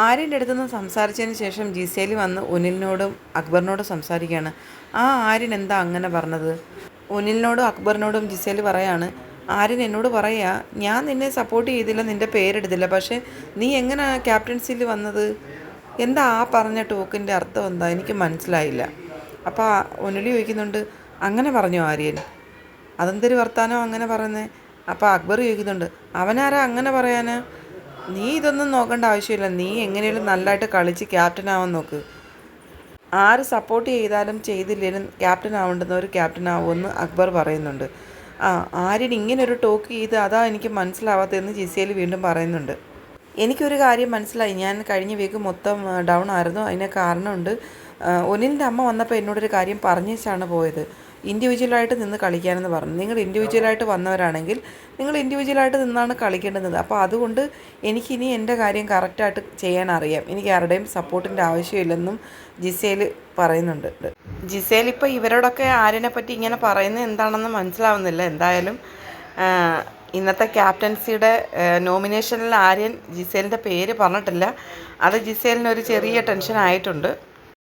ആര്യന്റെ അടുത്തുനിന്ന് സംസാരിച്ചതിന് ശേഷം ജിസേലി വന്ന് ഉനിലിനോടും അക്ബറിനോടും സംസാരിക്കുകയാണ്. ആ ആര്യൻ എന്താ അങ്ങനെ പറഞ്ഞത്? ഉനിലിനോടും അക്ബറിനോടും ജിസേലി പറയാണ് ആര്യൻ എന്നോട് പറയുക ഞാൻ നിന്നെ സപ്പോർട്ട് ചെയ്തില്ല നിന്റെ പേരെടുത്തില്ല പക്ഷേ നീ എങ്ങനെ ക്യാപ്റ്റൻസിയിൽ വന്നത്? എന്താ ആ പറഞ്ഞ ടോക്കിന്റെ അർത്ഥം എന്താ? എനിക്ക് മനസ്സിലായില്ല. അപ്പോൾ ഒനിലി ചോദിക്കുന്നുണ്ട് അങ്ങനെ പറഞ്ഞു ആര്യൻ? അതെന്തൊരു വർത്താനോ അങ്ങനെ പറയുന്നത് അപ്പോൾ അക്ബർ ചോദിക്കുന്നുണ്ട് അവനാരാ അങ്ങനെ പറയാനാ? നീ ഇതൊന്നും നോക്കേണ്ട ആവശ്യമില്ല. നീ എങ്ങനെയാലും നല്ലതായിട്ട് കളിച്ച് ക്യാപ്റ്റൻ ആവാൻ നോക്ക്. ആര് സപ്പോർട്ട് ചെയ്താലും ചെയ്തില്ലെങ്കിലും ക്യാപ്റ്റൻ ആവേണ്ടുന്ന ഒരു ക്യാപ്റ്റൻ ആവുമെന്ന് അക്ബർ പറയുന്നുണ്ട്. ആ ആര്യൻ ഇങ്ങനെ ഒരു ടോക്ക് ചെയ്ത് അതാ എനിക്ക് മനസ്സിലാവാത്തതെന്ന് ജിസേൽ വീണ്ടും പറയുന്നുണ്ട്. എനിക്കൊരു കാര്യം മനസ്സിലായി. ഞാൻ കഴിഞ്ഞ വീക്ക് മൊത്തം ഡൗൺ ആയിരുന്നു. അതിന് കാരണമുണ്ട്. ഒനിലിന്റെ അമ്മ വന്നപ്പോൾ എന്നോടൊരു കാര്യം പറഞ്ഞേച്ചാണ് പോയത്. ഇൻഡിവിജ്വലായിട്ട് നിന്ന് കളിക്കാനെന്ന് പറഞ്ഞു. നിങ്ങൾ ഇൻഡിവിജ്വലായിട്ട് വന്നവരാണെങ്കിൽ നിങ്ങൾ ഇൻഡിവിജ്വലായിട്ട് നിന്നാണ് കളിക്കേണ്ടത്. അപ്പോൾ അതുകൊണ്ട് എനിക്കിനി എന്റെ കാര്യം കറക്റ്റായിട്ട് ചെയ്യാൻ അറിയാം. എനിക്ക് ആരുടെയും സപ്പോർട്ടിന്റെ ആവശ്യമില്ലെന്നും ജിസേൽ പറയുന്നുണ്ട്. ജിസേൽ ഇപ്പോൾ ഇവരോടൊക്കെ ആരിനെ പറ്റി ഇങ്ങനെ പറയുന്നത് എന്താണെന്ന് മനസ്സിലാവുന്നില്ല. എന്തായാലും ഇന്നത്തെ ക്യാപ്റ്റൻസിയുടെ നോമിനേഷനിൽ ആര്യൻ ജിസേലിന്റെ പേര് പറഞ്ഞിട്ടില്ല. അത് ജിസേലിനൊരു ചെറിയ ടെൻഷൻ ആയിട്ടുണ്ട്.